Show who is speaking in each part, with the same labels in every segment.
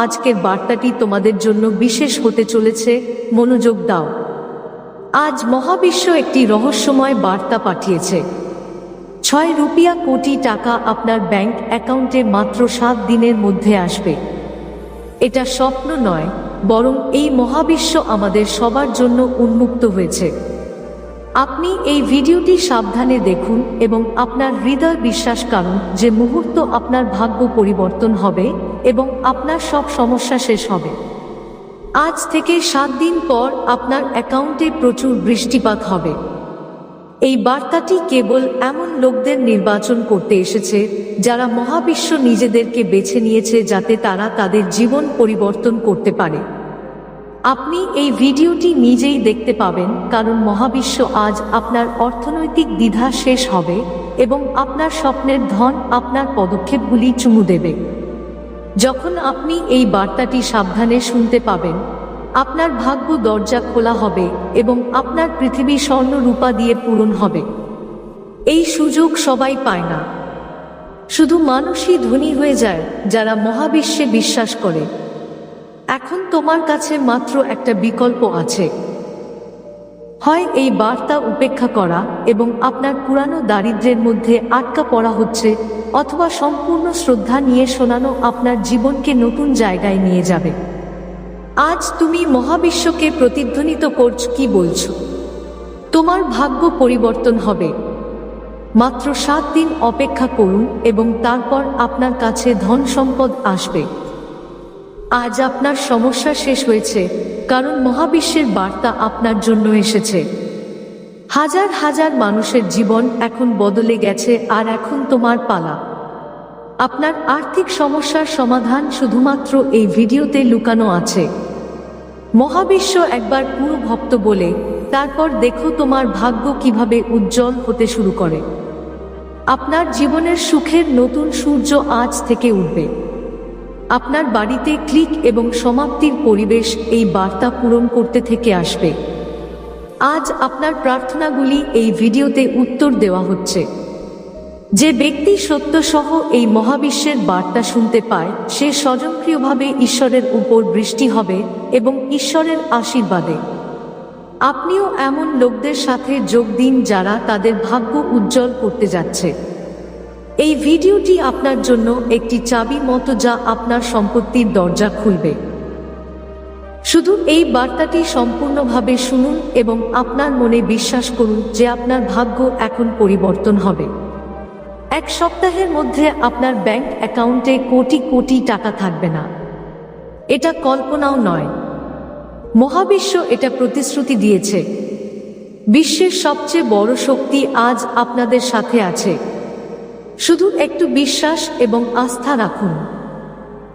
Speaker 1: আজকের বার্তাটি তোমাদের জন্য বিশেষ হতে চলেছে। মনোযোগ দাও। আজ মহাবিশ্ব একটি রহস্যময় বার্তা পাঠিয়েছে। ছয় রুপিয়া কোটি টাকা আপনার ব্যাংক অ্যাকাউন্টে মাত্র সাত দিনের মধ্যে আসবে। এটা স্বপ্ন নয়, বরং এই মহাবিশ্ব আমাদের সবার জন্য উন্মুক্ত হয়েছে। আপনি এই ভিডিওটি সাবধানে দেখুন এবং আপনার হৃদয় বিশ্বাস করুন যে মুহূর্ত আপনার ভাগ্য পরিবর্তন হবে এবং আপনার সব সমস্যা শেষ হবে। আজ থেকে সাত দিন পর আপনার অ্যাকাউন্টে প্রচুর বৃষ্টিপাত হবে। এই বার্তাটি কেবল এমন লোকদের নির্বাচন করতে এসেছে যারা মহাবিশ্ব নিজেদেরকে বেছে নিয়েছে যাতে তারা তাদের জীবন পরিবর্তন করতে পারে। আপনি এই ভিডিওটি নিজেই দেখতে পাবেন, কারণ মহাবিশ্ব আজ আপনার অর্থনৈতিক দ্বিধা শেষ হবে এবং আপনার স্বপ্নের ধন আপনার পদক্ষেপগুলি চুমু দেবে। যখন আপনি এই বার্তাটি সাবধানে শুনতে পাবেন, আপনার ভাগ্য দরজা খোলা হবে এবং আপনার পৃথিবী স্বর্ণ রূপা দিয়ে পূরণ হবে। এই সুযোগ সবাই পায় না। শুধু মানুষই ধনী হয়ে যায় যারা মহাবিশ্বে বিশ্বাস করে। এখন তোমার কাছে মাত্র একটা বিকল্প আছে। হয় এই বার্তা উপেক্ষা করা এবং আপনার পুরানো দারিদ্র্যের মধ্যে আটকা পড়া হচ্ছে অথবা সম্পূর্ণ শ্রদ্ধা নিয়ে শোনানো আপনার জীবনকে নতুন জায়গায় নিয়ে যাবে। আজ তুমি মহাবিশ্বকে প্রতিধ্বনিত করছ কি বলছো? তোমার ভাগ্য পরিবর্তন হবে। মাত্র সাত দিন অপেক্ষা করুন এবং তারপর আপনার কাছে ধন সম্পদ আসবে। আজ আপনার সমস্যা শেষ হয়েছে, কারণ মহাবিশ্বের বার্তা আপনার জন্য এসেছে। হাজার হাজার মানুষের জীবন এখন বদলে গেছে আর এখন তোমার পালা। আপনার আর্থিক সমস্যার সমাধান শুধুমাত্র এই ভিডিওতে লুকানো আছে। মহাবিশ্ব একবার পুরো ভক্ত বলে, তারপর দেখো তোমার ভাগ্য কীভাবে উজ্জ্বল হতে শুরু করে। আপনার জীবনের সুখের নতুন সূর্য আজ থেকে উঠবে। আপনার বাড়িতে ক্লিক এবং সমাপ্তির পরিবেশ এই বার্তা পূরণ করতে থেকে আসবে। আজ আপনার প্রার্থনাগুলি এই ভিডিওতে উত্তর দেওয়া হচ্ছে। যে ব্যক্তি সত্যসহ এই মহাবিশ্বের বার্তা শুনতে পায়, সে স্বয়ংক্রিয়ভাবে ঈশ্বরের উপর বৃষ্টি হবে এবং ঈশ্বরের আশীর্বাদে। আপনিও এমন লোকদের সাথে যোগ দিন যারা তাদের ভাগ্য উজ্জ্বল করতে যাচ্ছে। এই ভিডিওটি আপনার জন্য একটি চাবি মতো যা আপনার সম্পত্তির দরজা খুলবে। শুধু এই বার্তাটি সম্পূর্ণভাবে শুনুন এবং আপনার মনে বিশ্বাস করুন যে আপনার ভাগ্য এখন পরিবর্তন হবে। এক সপ্তাহের মধ্যে আপনার ব্যাংক অ্যাকাউন্টে কোটি কোটি টাকা থাকবে না। এটা কল্পনাও নয়। মহাবিশ্ব এটা প্রতিশ্রুতি দিয়েছে। বিশ্বের সবচেয়ে বড় শক্তি আজ আপনাদের সাথে আছে। শুধু একটু বিশ্বাস এবং আস্থা রাখুন।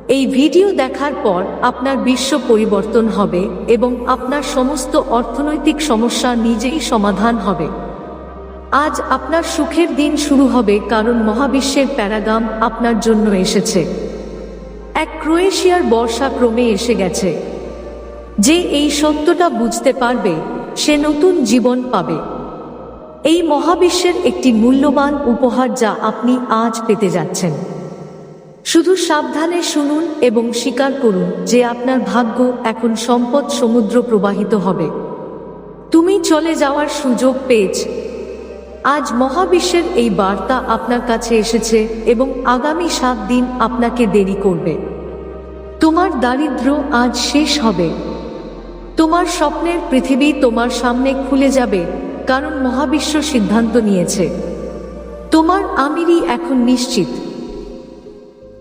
Speaker 1: এই ভিডিও দেখার পর আপনার বিশ্ব পরিবর্তন হবে এবং আপনার সমস্ত অর্থনৈতিক সমস্যা নিজেই সমাধান হবে। আজ আপনার সুখের দিন শুরু হবে কারণ মহাবিশ্বের প্যারাগাম আপনার জন্য এসেছে। এক ক্রোয়েশিয়ার বর্ষা ক্রমে এসে গেছে। যে এই সত্যটা বুঝতে পারবে, সে নতুন জীবন পাবে। এই মহাবিশ্বের একটি মূল্যবান উপহার যা আপনি আজ পেতে যাচ্ছেন। শুধু সাবধানে শুনুন এবং স্বীকার করুন যে আপনার ভাগ্য এখন সম্পদ সমুদ্র প্রবাহিত হবে। তুমি চলে যাওয়ার সুযোগ পেয়েছ। আজ মহাবিশ্বের এই বার্তা আপনার কাছে এসেছে এবং আগামী সাত দিন আপনাকে দেরি করবে। তোমার দারিদ্র আজ শেষ হবে। তোমার স্বপ্নের পৃথিবী তোমার সামনে খুলে যাবে। কারণ মহাবিশ্ব সিদ্ধান্ত নিয়েছে। তোমার আমিরই এখন নিশ্চিত।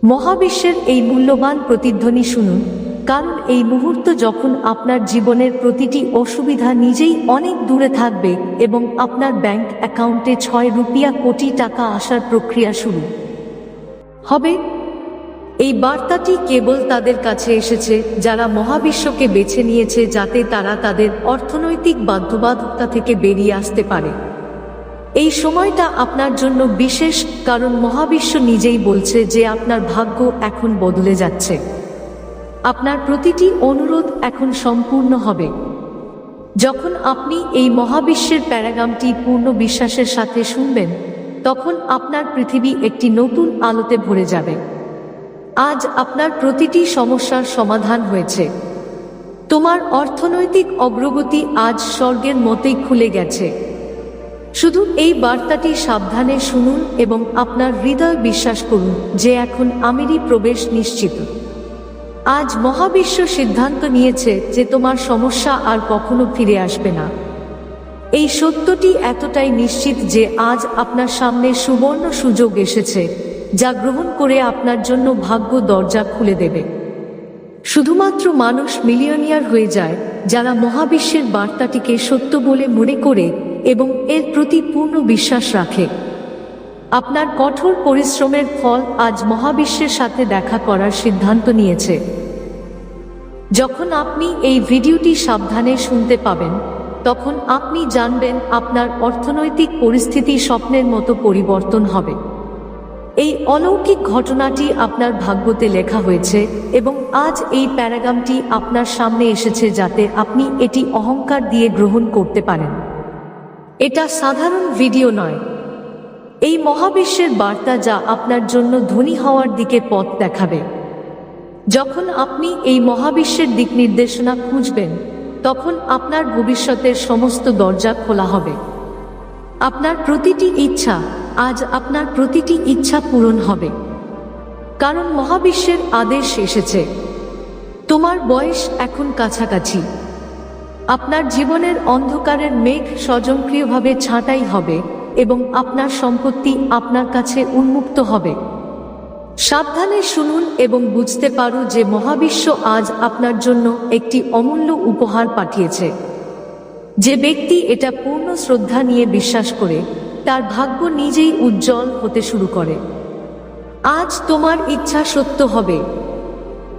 Speaker 1: মহাবিশ্বের এই মূল্যবান প্রতিধ্বনি শুনুন, কারণ এই মুহূর্ত যখন আপনার জীবনের প্রতিটি অসুবিধা নিজেই অনেক দূরে থাকবে এবং আপনার ব্যাংক অ্যাকাউন্টে ছয় রুপিয়া কোটি টাকা আসার প্রক্রিয়া শুরু। হবে এই বার্তাটি কেবল তাদের কাছে এসেছে, যারা মহাবিশ্বকে বেছে নিয়েছে যাতে তারা তাদের অর্থনৈতিক বাধ্যবাধকতা থেকে বেরিয়ে আসতে পারে। এই সময়টা আপনার জন্য বিশেষ, কারণ মহাবিশ্ব নিজেই বলছে যে আপনার ভাগ্য এখন বদলে যাচ্ছে। আপনার প্রতিটি অনুরোধ এখন সম্পূর্ণ হবে। যখন আপনি এই মহাবিশ্বের প্যারাগামটি পূর্ণ বিশ্বাসের সাথে শুনবেন, তখন আপনার পৃথিবী একটি নতুন আলোতে ভরে যাবে। আজ আপনার প্রতিটি সমস্যার সমাধান হয়েছে। তোমার অর্থনৈতিক অগ্রগতি আজ স্বর্গের মতেই খুলে গেছে। শুধু এই বার্তাটি সাবধানে শুনুন এবং আপনার হৃদয় বিশ্বাস করুন যে এখন আমেরই প্রবেশ নিশ্চিত। আজ মহাবিশ্ব সিদ্ধান্ত নিয়েছে যে তোমার সমস্যা আর কখনো ফিরে আসবে না। এই সত্যটি এতটাই নিশ্চিত যে আজ আপনার সামনে সুবর্ণ সুযোগ এসেছে। যা গ্রহণ করে আপনার জন্য ভাগ্য দরজা খুলে দেবে। শুধুমাত্র মানুষ মিলিয়নিয়ার হয়ে যায়, যারা মহাবিশ্বের বার্তাটিকে সত্য বলে মনে করে এবং এর প্রতি পূর্ণ বিশ্বাস রাখে। আপনার কঠোর পরিশ্রমের ফল আজ মহাবিশ্বের সাথে দেখা করার সিদ্ধান্ত নিয়েছে। যখন আপনি এই ভিডিওটি সাবধানে শুনতে পাবেন, তখন আপনি জানবেন আপনার অর্থনৈতিক পরিস্থিতি স্বপ্নের মতো পরিবর্তন হবে। এই অলৌকিক ঘটনাটি আপনার ভাগ্যতে লেখা হয়েছে এবং আজ এই প্যারাগ্রামটি আপনার সামনে এসেছে যাতে আপনি এটি অহংকার দিয়ে গ্রহণ করতে পারেন। এটা সাধারণ ভিডিও নয়। এই মহাবিশ্বের বার্তা যা আপনার জন্য ধনী হওয়ার দিকে পথ দেখাবে। যখন আপনি এই মহাবিশ্বের দিক নির্দেশনা খুঁজবেন, তখন আপনার ভবিষ্যতের সমস্ত দরজা খোলা হবে। আপনার প্রতিটি ইচ্ছা আজ আপনার প্রতিটি ইচ্ছা পূরণ হবে। কারণ মহাবিশ্বের আদেশ এসেছে। তোমার বয়স এখন কাছাকাছি। আপনার জীবনের অন্ধকারের মেঘ স্বজনক্রিয়ভাবে ছাঁটাই হবে এবং আপনার সম্পত্তি আপনার কাছে উন্মুক্ত হবে। সাবধানে শুনুন এবং বুঝতে পারো যে মহাবিশ্ব আজ আপনার জন্য একটি অমূল্য উপহার পাঠিয়েছে। যে ব্যক্তি এটা পূর্ণ শ্রদ্ধা নিয়ে বিশ্বাস করে তার ভাগ্য নিজেই উজ্জ্বল হতে শুরু করে। আজ তোমার ইচ্ছা সত্য হবে,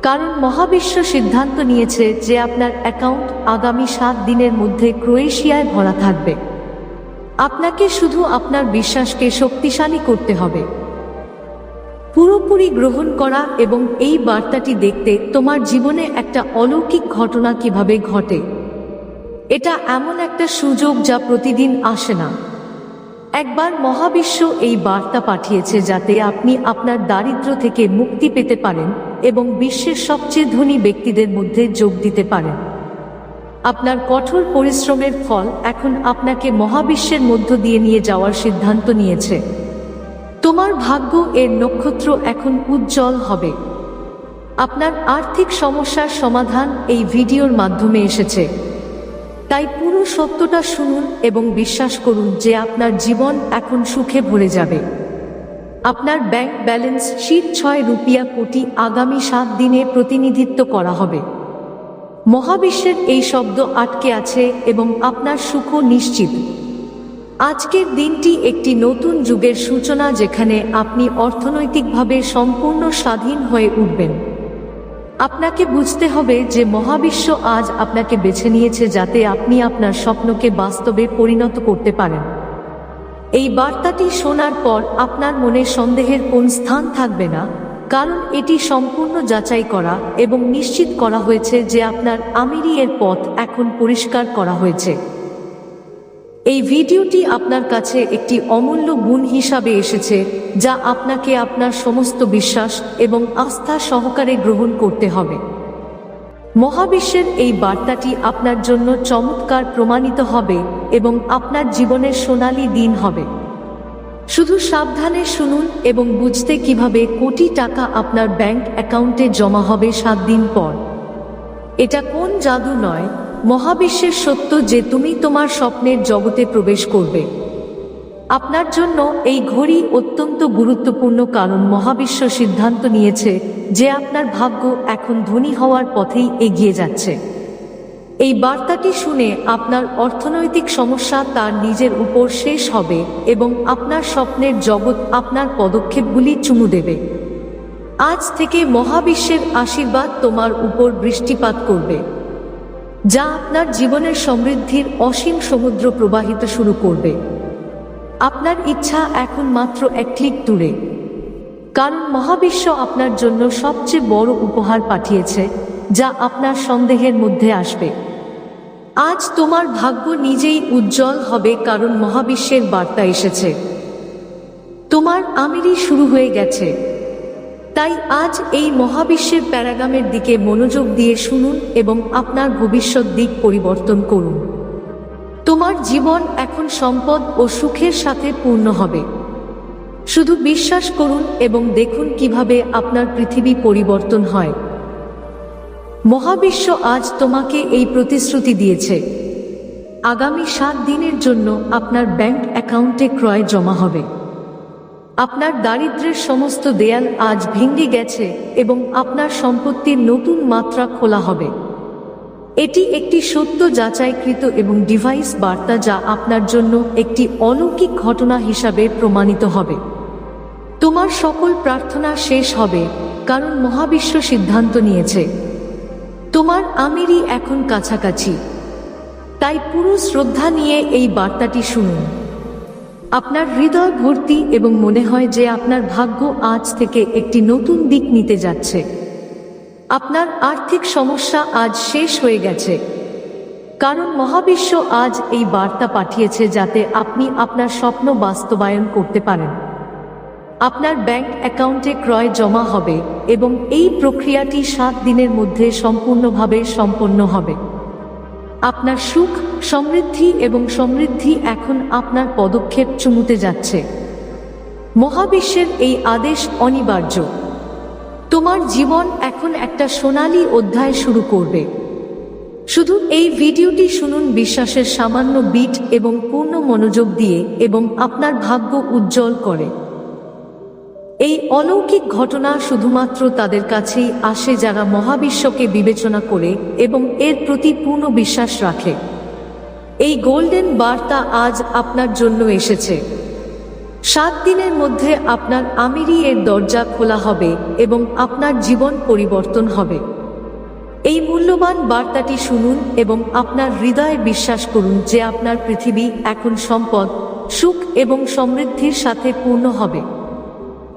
Speaker 1: কারণ মহাবিশ্ব সিদ্ধান্ত নিয়েছে যে আপনার অ্যাকাউন্ট আগামী সাত দিনের মধ্যে ক্রোয়েশিয়ায় ভরা থাকবে। আপনাকে শুধু আপনার বিশ্বাসকে শক্তিশালী করতে হবে। পুরোপুরি গ্রহণ করা এবং এই বার্তাটি দেখতে তোমার জীবনে একটা অলৌকিক ঘটনা কীভাবে ঘটে, এটা এমন একটা সুযোগ যা প্রতিদিন আসে না। একবার মহাবিশ্ব এই বার্তা পাঠিয়েছে যাতে আপনি আপনার দারিদ্র থেকে মুক্তি পেতে পারেন এবং বিশ্বের সবচেয়ে ধনী ব্যক্তিদের মধ্যে যোগ দিতে পারেন। আপনার কঠোর পরিশ্রমের ফল এখন আপনাকে মহাবিশ্বের মধ্য দিয়ে নিয়ে যাওয়ার সিদ্ধান্ত নিয়েছে। তোমার ভাগ্য এর নক্ষত্র এখন উজ্জ্বল হবে। আপনার আর্থিক সমস্যার সমাধান এই ভিডিওর মাধ্যমে এসেছে। তাই পুরো সত্যটা শুনুন এবং বিশ্বাস করুন যে আপনার জীবন এখন সুখে ভরে যাবে। আপনার ব্যাংক ব্যালেন্স শীত ছয় রুপিয়া কোটি আগামী সাত দিনে প্রতিনিধিত্ব করা হবে। মহাবিশ্বের এই শব্দ আটকে আছে এবং আপনার সুখ নিশ্চিত। আজকের দিনটি একটি নতুন যুগের সূচনা যেখানে আপনি অর্থনৈতিকভাবে সম্পূর্ণ স্বাধীন হয়ে উঠবেন। আপনাকে বুঝতে হবে যে মহাবিশ্ব আজ আপনাকে বেছে নিয়েছে যাতে আপনি আপনার স্বপ্নকে বাস্তবে পরিণত করতে পারেন। এই বার্তাটি শোনার পর আপনার মনে সন্দেহের কোন স্থান থাকবে না, কারণ এটি সম্পূর্ণ যাচাই করা এবং নিশ্চিত করা হয়েছে যে আপনার আমিরি এর পথ এখন পরিষ্কার করা হয়েছে। এই ভিডিওটি আপনার কাছে একটি অমূল্য গুণ হিসাবে এসেছে, যা আপনাকে আপনার সমস্ত বিশ্বাস এবং আস্থা সহকারে গ্রহণ করতে হবে। মহাবিশ্বের এই বার্তাটি আপনার জন্য চমৎকার প্রমাণিত হবে এবং আপনার জীবনের সোনালী দিন হবে। শুধু সাবধানে শুনুন এবং বুঝতে কীভাবে কোটি টাকা আপনার ব্যাংক অ্যাকাউন্টে জমা হবে সাত দিন পর। এটা কোন জাদু নয় মহাবিশ্বের সত্য যে তুমি তোমার স্বপ্নের জগতে প্রবেশ করবে। আপনার জন্য এই ঘড়ি অত্যন্ত গুরুত্বপূর্ণ কারণ মহাবিশ্ব সিদ্ধান্ত নিয়েছে যে আপনার ভাগ্য এখন ধনী হওয়ার পথেই এগিয়ে যাচ্ছে। এই বার্তাটি শুনে আপনার অর্থনৈতিক সমস্যা তার নিজের উপর শেষ হবে এবং আপনার স্বপ্নের জগৎ আপনার পদক্ষেপগুলি চুমু দেবে। আজ থেকে মহাবিশ্বের আশীর্বাদ তোমার উপর বৃষ্টিপাত করবে। যা আপনার জীবনের সমৃদ্ধির অসীম সমুদ্র প্রবাহিত শুরু করবে। আপনার ইচ্ছা এখন মাত্র এক ক্লিক দূরে। কারণ মহাবিশ্ব আপনার জন্য সবচেয়ে বড় উপহার পাঠিয়েছে, যা আপনার সন্দেহের মধ্যে আসবে। আজ তোমার ভাগ্য নিজেই উজ্জ্বল হবে কারণ মহাবিশ্বের বার্তা এসেছে। তোমার আমিরই শুরু হয়ে গেছে। তাই আজ এই মহাবিশ্বের প্যারাগামের দিকে মনোযোগ দিয়ে শুনুন এবং আপনার ভবিষ্যৎ দিক পরিবর্তন করুন। তোমার জীবন এখন সম্পদ ও সুখের সাথে পূর্ণ হবে। শুধু বিশ্বাস করুন এবং দেখুন কীভাবে আপনার পৃথিবী পরিবর্তন হয়। মহাবিশ্ব আজ তোমাকে এই প্রতিশ্রুতি দিয়েছে। আগামী সাত দিনের জন্য আপনার ব্যাংক অ্যাকাউন্টে ক্রয় জমা হবে। আপনার দারিদ্র্যের সমস্ত দেয়াল আজ ভেঙে গেছে এবং আপনার সম্পত্তির নতুন মাত্রা খোলা হবে। এটি একটি সত্য যাচাইকৃত এবং ডিভাইস বার্তা যা আপনার জন্য একটি অলৌকিক ঘটনা হিসাবে প্রমাণিত হবে। তোমার সকল প্রার্থনা শেষ হবে, কারণ মহাবিশ্ব সিদ্ধান্ত নিয়েছে। তোমার আমিরই এখন কাছাকাছি। তাই পুরো শ্রদ্ধা নিয়ে এই বার্তাটি শুনুন। আপনার হৃদয় ভর্তি এবং মনে হয় যে আপনার ভাগ্য আজ থেকে একটি নতুন দিক নিতে যাচ্ছে। আপনার আর্থিক সমস্যা আজ শেষ হয়ে গেছে। কারণ মহাবিশ্ব আজ এই বার্তা পাঠিয়েছে যাতে আপনি আপনার স্বপ্ন বাস্তবায়ন করতে পারেন। আপনার ব্যাংক অ্যাকাউন্টে ক্রয় জমা হবে এবং এই প্রক্রিয়াটি সাত দিনের মধ্যে সম্পূর্ণভাবে সম্পন্ন হবে। আপনার সুখ সমৃদ্ধি এবং সমৃদ্ধি এখন আপনার পদক্ষেপ চুমুতে যাচ্ছে। মহাবিশ্বের এই আদেশ অনিবার্য। তোমার জীবন এখন একটা সোনালী অধ্যায় শুরু করবে। শুধু এই ভিডিওটি শুনুন বিশ্বাসের সামান্য বিট এবং পূর্ণ মনোযোগ দিয়ে এবং আপনার ভাগ্য উজ্জ্বল করে। এই অলৌকিক ঘটনা শুধুমাত্র তাদের কাছেই আসে যারা মহাবিশ্বকে বিবেচনা করে এবং এর প্রতি পূর্ণ বিশ্বাস রাখে। এই গোল্ডেন বার্তা আজ আপনার জন্য এসেছে। সাত দিনের মধ্যে আপনার আমিরি এর দরজা খোলা হবে এবং আপনার জীবন পরিবর্তন হবে। এই মূল্যবান বার্তাটি শুনুন এবং আপনার হৃদয়ে বিশ্বাস করুন যে আপনার পৃথিবী এখন সম্পদ, সুখ এবং সমৃদ্ধির সাথে পূর্ণ হবে।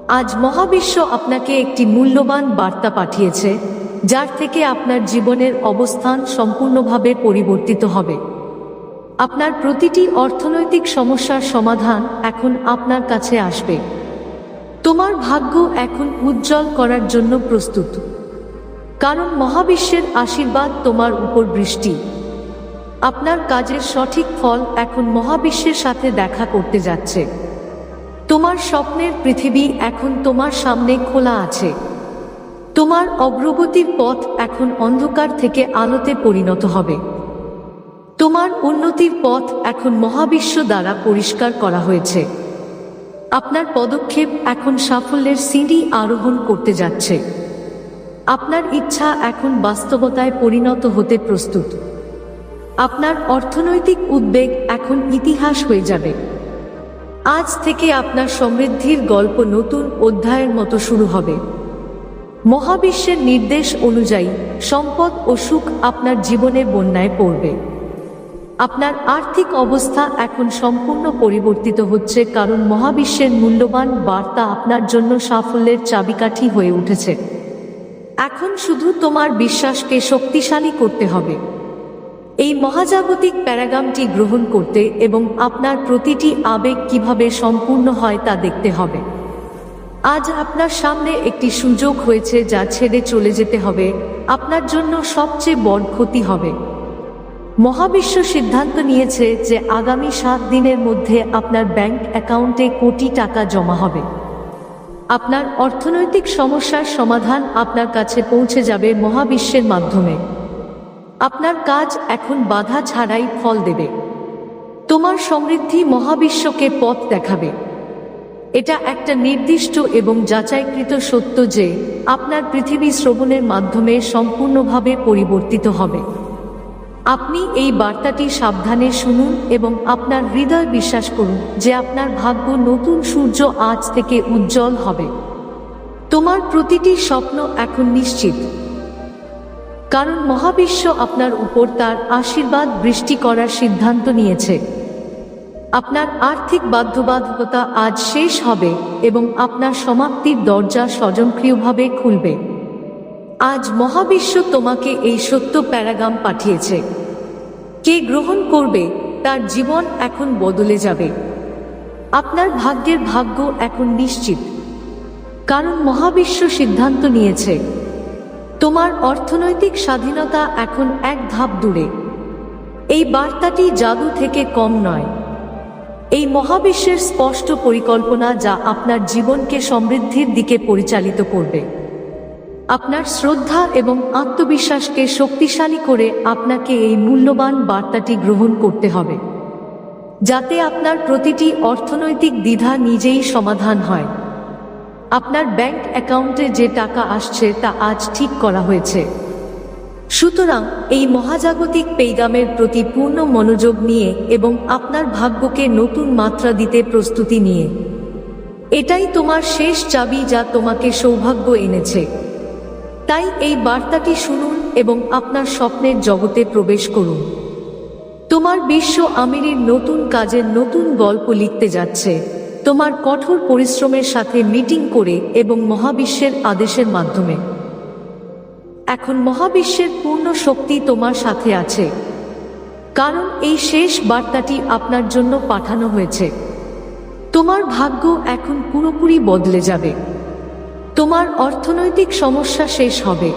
Speaker 1: আজ মহাবিশ্ব আপনাকে একটি মূল্যবান বার্তা পাঠিয়েছে, যার থেকে আপনার জীবনের অবস্থান সম্পূর্ণভাবে পরিবর্তিত হবে। আপনার প্রতিটি অর্থনৈতিক সমস্যার সমাধান এখন আপনার কাছে আসবে। তোমার ভাগ্য এখন উজ্জ্বল করার জন্য প্রস্তুত। কারণ মহাবিশ্বের আশীর্বাদ তোমার উপর বৃষ্টি। আপনার কাজের সঠিক ফল এখন মহাবিশ্বের সাথে দেখা করতে যাচ্ছে। তোমার স্বপ্নের পৃথিবী এখন তোমার সামনে খোলা আছে। তোমার অগ্রগতির পথ এখন অন্ধকার থেকে আলোতে পরিণত হবে। তোমার উন্নতির পথ এখন মহাবিশ্ব দ্বারা পরিষ্কার করা হয়েছে। আপনার পদক্ষেপ এখন সাফল্যের সিঁড়ি আরোহণ করতে যাচ্ছে। আপনার ইচ্ছা এখন বাস্তবতায় পরিণত হতে প্রস্তুত। আপনার অর্থনৈতিক উদ্বেগ এখন ইতিহাস হয়ে যাবে। আজ থেকে আপনার সমৃদ্ধির গল্প নতুন অধ্যায়ের মতো শুরু হবে। মহাবিশ্বের নির্দেশ অনুযায়ী সম্পদ ও সুখ আপনার জীবনে বন্যায় পড়বে। আপনার আর্থিক অবস্থা এখন সম্পূর্ণ পরিবর্তিত হচ্ছে কারণ মহাবিশ্বের মূল্যবান বার্তা আপনার জন্য সাফল্যের চাবিকাঠি হয়ে উঠেছে। এখন শুধু তোমার বিশ্বাসকে শক্তিশালী করতে হবে। এই মহাজাগতিক প্যারাগামটি গ্রহণ করতে এবং আপনার প্রতিটি আবেগ কীভাবে সম্পূর্ণ হয় তা দেখতে হবে। আজ আপনার সামনে একটি সুযোগ হয়েছে যা ছেড়ে চলে যেতে হবে। আপনার জন্য সবচেয়ে বড় ক্ষতি হবে। মহাবিশ্ব সিদ্ধান্ত নিয়েছে যে আগামী সাত দিনের মধ্যে আপনার ব্যাংক অ্যাকাউন্টে কোটি টাকা জমা হবে। আপনার অর্থনৈতিক সমস্যার সমাধান আপনার কাছে পৌঁছে যাবে মহাবিশ্বের মাধ্যমে। আপনার কাজ এখন বাধা ছাড়াই ফল দেবে। তোমার সমৃদ্ধি মহাবিশ্বকে পথ দেখাবে। এটা একটা নির্দিষ্ট এবং যাচাইকৃত সত্য যে আপনার পৃথিবী শ্রবণের মাধ্যমে সম্পূর্ণভাবে পরিবর্তিত হবে। আপনি এই বার্তাটি সাবধানে শুনুন এবং আপনার হৃদয় বিশ্বাস করুন যে আপনার ভাগ্য নতুন সূর্য আজ থেকে উজ্জ্বল হবে। তোমার প্রতিটি স্বপ্ন এখন নিশ্চিত। কারণ মহাবিশ্ব আপনার উপর তার আশীর্বাদ বৃষ্টি করার সিদ্ধান্ত নিয়েছে। আপনার আর্থিক বাধ্যবাধকতা আজ শেষ হবে এবং আপনার সমাপ্তির দরজা স্বজনক্রিয়ভাবে খুলবে। আজ মহাবিশ্ব তোমাকে এই সত্য প্যারাগাম পাঠিয়েছে। কে গ্রহণ করবে, তার জীবন এখন বদলে যাবে। আপনার ভাগ্যের ভাগ্য এখন নিশ্চিত। কারণ মহাবিশ্ব সিদ্ধান্ত নিয়েছে। তোমার অর্থনৈতিক স্বাধীনতা এখন এক ধাপ দূরে। এই বার্তাটি জাদু থেকে কম নয়। এই মহাবিশ্বের স্পষ্ট পরিকল্পনা যা আপনার জীবনকে সমৃদ্ধির দিকে পরিচালিত করবে। আপনার শ্রদ্ধা এবং আত্মবিশ্বাসকে শক্তিশালী করে আপনাকে এই মূল্যবান বার্তাটি গ্রহণ করতে হবে, যাতে আপনার প্রতিটি অর্থনৈতিক দ্বিধা নিজেই সমাধান হয়। আপনার ব্যাংক অ্যাকাউন্টে যে টাকা আসছে তা আজ ঠিক করা হয়েছে। সুতরাং এই মহাজাগতিক পেইগামের প্রতি পূর্ণ মনোযোগ নিয়ে এবং আপনার ভাগ্যকে নতুন মাত্রা দিতে প্রস্তুতি নিয়ে। এটাই তোমার শেষ চাবি যা তোমাকে সৌভাগ্য এনেছে। তাই এই বার্তাটি শুনুন এবং আপনার স্বপ্নের জগতে প্রবেশ করুন। তোমার বিশ্ব আমিরের নতুন কাজের নতুন গল্প লিখতে যাচ্ছে। তোমার কঠোর পরিশ্রমের সাথে মিটিং করে এবং মহাবিশ্বের আদেশের মাধ্যমে। এখন মহাবিশ্বের পূর্ণ শক্তি তোমার সাথে আছে। কারণ এই শেষ বার্তাটি আপনার জন্য পাঠানো হয়েছে। তোমার ভাগ্য এখন পুরোপুরি বদলে যাবে। তোমার অর্থনৈতিক সমস্যা শেষ হবে।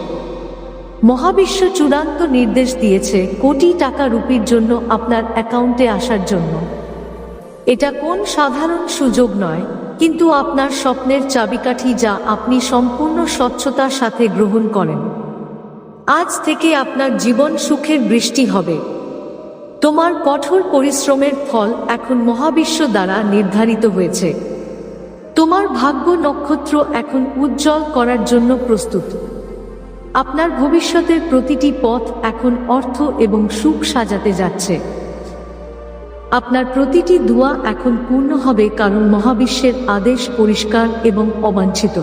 Speaker 1: মহাবিশ্ব চূড়ান্ত নির্দেশ দিয়েছে কোটি টাকা রুপির জন্য আপনার অ্যাকাউন্টে আসার জন্য। এটা কোন সাধারণ সুযোগ নয়, কিন্তু আপনার স্বপ্নের চাবিকাঠি যা আপনি সম্পূর্ণ স্বচ্ছতার সাথে গ্রহণ করেন। আজ থেকে আপনার জীবন সুখের বৃষ্টি হবে। তোমার কঠোর পরিশ্রমের ফল এখন মহাবিশ্ব দ্বারা নির্ধারিত হয়েছে। তোমার ভাগ্য নক্ষত্র এখন উজ্জ্বল করার জন্য প্রস্তুত। আপনার ভবিষ্যতের প্রতিটি পথ এখন অর্থ এবং সুখ সাজাতে যাচ্ছে। আপনার প্রতিটি দোয়া এখন পূর্ণ হবে কারণ মহাবিশ্বের আদেশ পরিষ্কার এবং অবাঞ্ছিত।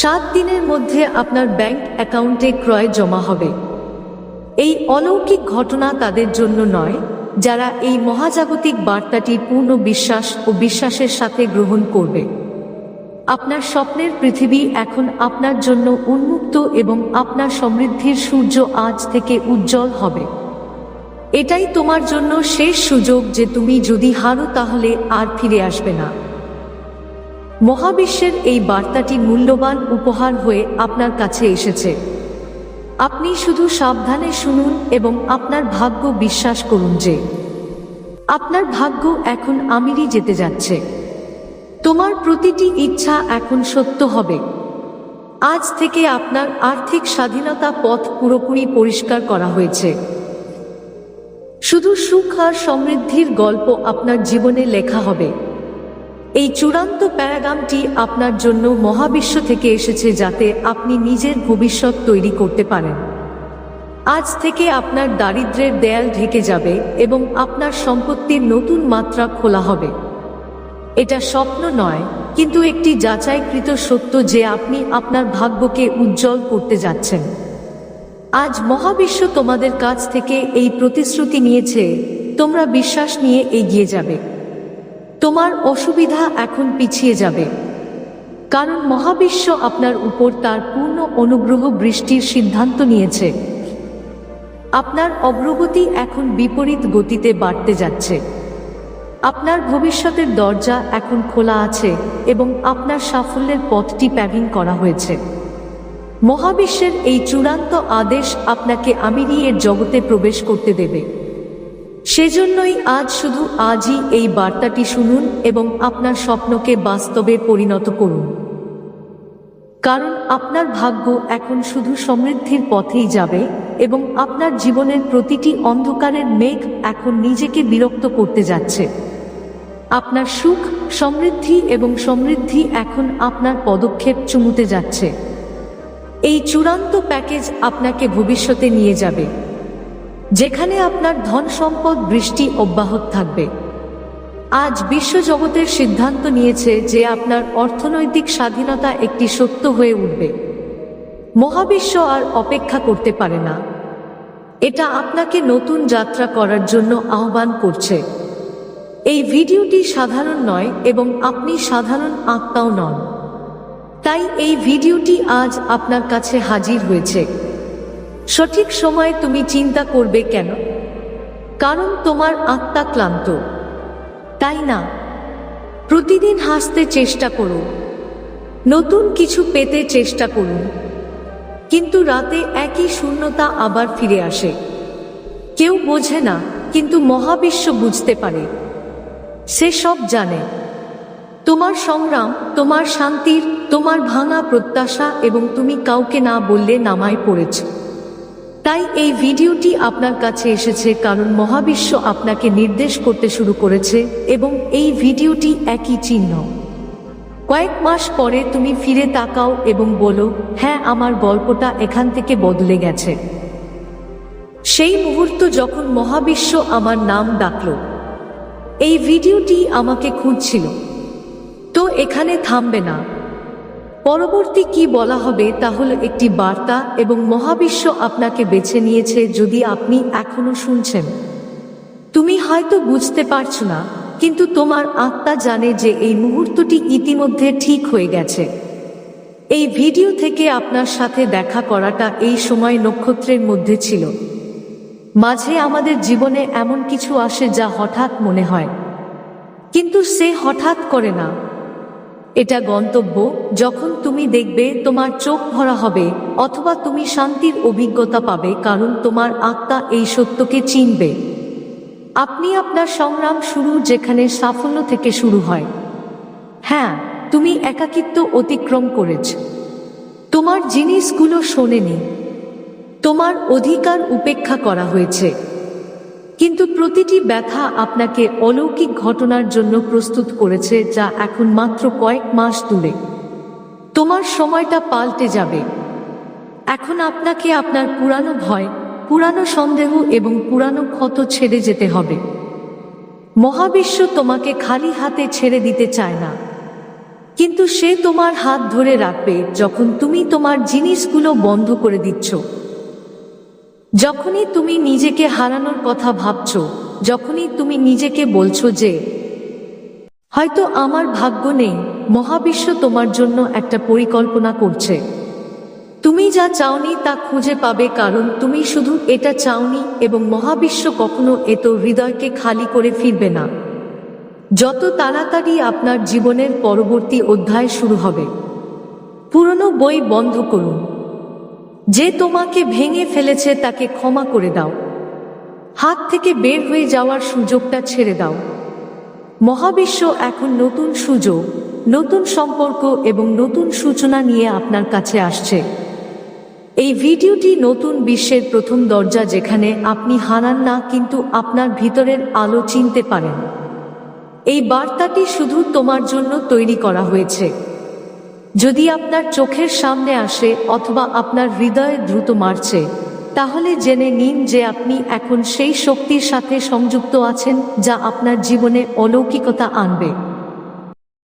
Speaker 1: সাত দিনের মধ্যে আপনার ব্যাংক অ্যাকাউন্টে ক্রয় জমা হবে। এই অলৌকিক ঘটনা তাদের জন্য নয় যারা এই মহাজাগতিক বার্তাটি পূর্ণ বিশ্বাস ও বিশ্বাসের সাথে গ্রহণ করবে। আপনার স্বপ্নের পৃথিবী এখন আপনার জন্য উন্মুক্ত এবং আপনার সমৃদ্ধির সূর্য আজ থেকে উজ্জ্বল হবে। এটাই তোমার জন্য শেষ সুযোগ যে তুমি যদি হারো তাহলে আর ফিরে আসবে না। মহাবিশ্বের এই বার্তাটি মূল্যবান উপহার হয়ে আপনার কাছে এসেছে। আপনি শুধু সাবধানে শুনুন এবং আপনার ভাগ্য বিশ্বাস করুন যে আপনার ভাগ্য এখন আমিরই যেতে যাচ্ছে। তোমার প্রতিটি ইচ্ছা এখন সত্য হবে। আজ থেকে আপনার আর্থিক স্বাধীনতা পথ পুরোপুরি পরিষ্কার করা হয়েছে। শুধু সুখ আর সমৃদ্ধির গল্প আপনার জীবনে লেখা হবে। এই চূড়ান্ত প্যারাগামটি আপনার জন্য মহাবিশ্ব থেকে এসেছে যাতে আপনি নিজের ভবিষ্যৎ তৈরি করতে পারেন। আজ থেকে আপনার দারিদ্র্যের দেয়াল ঢেকে যাবে এবং আপনার সম্পত্তির নতুন মাত্রা খোলা হবে। এটা স্বপ্ন নয়, কিন্তু একটি যাচাইকৃত সত্য যে আপনি আপনার ভাগ্যকে উজ্জ্বল করতে যাচ্ছেন। আজ মহাবিশ্ব তোমাদের কাছ থেকে এই প্রতিশ্রুতি নিয়েছে, তোমরা বিশ্বাস নিয়ে এগিয়ে যাবে। তোমার অসুবিধা এখন পিছিয়ে যাবে। কারণ মহাবিশ্ব আপনার উপর তার পূর্ণ অনুগ্রহ বৃষ্টির সিদ্ধান্ত নিয়েছে। আপনার অগ্রগতি এখন বিপরীত গতিতে বাড়তে যাচ্ছে। আপনার ভবিষ্যতের দরজা এখন খোলা আছে এবং আপনার সাফল্যের পথটি প্যাভিং করা হয়েছে। মহাবিশ্বের এই চূড়ান্ত আদেশ আপনাকে আমিরিয়ের জগতে প্রবেশ করতে দেবে। সেজন্যই আজ শুধু আজই এই বার্তাটি শুনুন এবং আপনার স্বপ্নকে বাস্তবে পরিণত করুন। কারণ আপনার ভাগ্য এখন শুধু সমৃদ্ধির পথেই যাবে এবং আপনার জীবনের প্রতিটি অন্ধকারের মেঘ এখন নিজেকে বিরক্ত করতে যাচ্ছে। আপনার সুখ, সমৃদ্ধি এবং সমৃদ্ধি এখন আপনার পদক্ষেপ চুমুতে যাচ্ছে। এই চূড়ান্ত প্যাকেজ আপনাকে ভবিষ্যতে নিয়ে যাবে। যেখানে আপনার ধন সম্পদ, বৃষ্টি অব্যাহত থাকবে। আজ বিশ্বজগতের সিদ্ধান্ত নিয়েছে যে আপনার অর্থনৈতিক স্বাধীনতা একটি সত্য হয়ে উঠবে। মহাবিশ্ব আর অপেক্ষা করতে পারে না। এটা আপনাকে নতুন যাত্রা করার জন্য আহ্বান করছে। এই ভিডিওটি সাধারণ নয় এবং আপনি সাধারণ আত্মাও নন। তাই এই ভিডিওটি আজ আপনার কাছে হাজির হয়েছে। সঠিক সময়ে তুমি চিন্তা করবে কেন? কারণ তোমার আত্মা ক্লান্ত। তাই না? প্রতিদিন হাসতে চেষ্টা করো। নতুন কিছু পেতে চেষ্টা করুন কিন্তু রাতে একই শূন্যতা আবার ফিরে আসে। কেউ বোঝে না, কিন্তু মহাবিশ্ব বুঝতে পারে। সে সব জানে। তোমার সংগ্রাম, তোমার শান্তির, তোমার ভাঙা প্রত্যাশা এবং তুমি কাউকে না বললে নামায় পড়েছ। তাই এই ভিডিওটি আপনার কাছে এসেছে কারণ মহাবিশ্ব আপনাকে নির্দেশ করতে শুরু করেছে এবং এই ভিডিওটি একই চিহ্ন। কয়েক মাস পরে তুমি ফিরে তাকাও এবং বলো হ্যাঁ আমার গল্পটা এখান থেকে বদলে গেছে। সেই মুহূর্ত যখন মহাবিশ্ব আমার নাম ডাকল, এই ভিডিওটি আমাকে খুঁজছিল। তো এখানে থামবে না। পরবর্তী কি বলা হবে তা হলো একটি বার্তা এবং মহাবিশ্ব আপনাকে বেছে নিয়েছে যদি আপনি এখনও শুনছেন। তুমি হয়তো বুঝতে পারছ না, কিন্তু তোমার আত্মা জানে যে এই মুহূর্তটি ইতিমধ্যে ঠিক হয়ে গেছে। এই ভিডিও থেকে আপনার সাথে দেখা করাটা এই সময় নক্ষত্রের মধ্যে ছিল। মাঝে আমাদের জীবনে এমন কিছু আসে যা হঠাৎ মনে হয়। কিন্তু সে হঠাৎ করে না। এটা গন্তব্য, যখন তুমি দেখবে তোমার চোখ ভরা হবে, অথবা তুমি শান্তির অভিজ্ঞতা পাবে কারণ তোমার আত্মা এই সত্যকে চিনবে। আপনি আপনার সংগ্রাম শুরু যেখানে সাফল্য থেকে শুরু হয়। হ্যাঁ তুমি একাকিত্ব অতিক্রম করেছ। তোমার জিনিসগুলো শোনেনি। তোমার অধিকার উপেক্ষা করা হয়েছে। কিন্তু প্রতিটি ব্যথা আপনাকে অলৌকিক ঘটনার জন্য প্রস্তুত করেছে যা এখন মাত্র কয়েক মাস দূরে। তোমার সময়টা পাল্টে যাবে। এখন আপনাকে আপনার পুরানো ভয়, পুরানো সন্দেহ এবং পুরানো ক্ষত ছেড়ে যেতে হবে। মহাবিশ্ব তোমাকে খালি হাতে ছেড়ে দিতে চায় না। কিন্তু সে তোমার হাত ধরে রাখবে যখন তুমি তোমার জিনিসগুলো বন্ধ করে দিচ্ছ। যখনই তুমি নিজেকে হারানোর কথা ভাবছ, যখনই তুমি নিজেকে বলছো যে, হয়তো আমার ভাগ্য নেই, মহাবিশ্ব তোমার জন্য একটা পরিকল্পনা করছে। তুমি যা চাওনি তা খুঁজে পাবে কারণ তুমি শুধু এটা চাওনি এবং মহাবিশ্ব কখনো এত হৃদয়কে খালি করে ফিরবে না। যত তাড়াতাড়ি আপনার জীবনের পরবর্তী অধ্যায় শুরু হবে। পুরনো বই বন্ধ করুন। যে তোমাকে ভেঙে ফেলেছে তাকে ক্ষমা করে দাও। হাত থেকে বের হয়ে যাওয়ার সুযোগটা ছেড়ে দাও। মহাবিশ্ব এখন নতুন সুযোগ, নতুন সম্পর্ক এবং নতুন সূচনা নিয়ে আপনার কাছে আসছে। এই ভিডিওটি নতুন বিশ্বের প্রথম দরজা যেখানে আপনি হারান না, কিন্তু আপনার ভিতরের আলো চিনতে পারেন। এই বার্তাটি শুধু তোমার জন্য তৈরি করা হয়েছে। যদি আপনার চোখের সামনে আসে অথবা আপনার হৃদয়ে দ্রুত মারছে, তাহলে জেনে নিন যে আপনি এখন সেই শক্তির সাথে সংযুক্ত আছেন যা আপনার জীবনে অলৌকিকতা আনবে।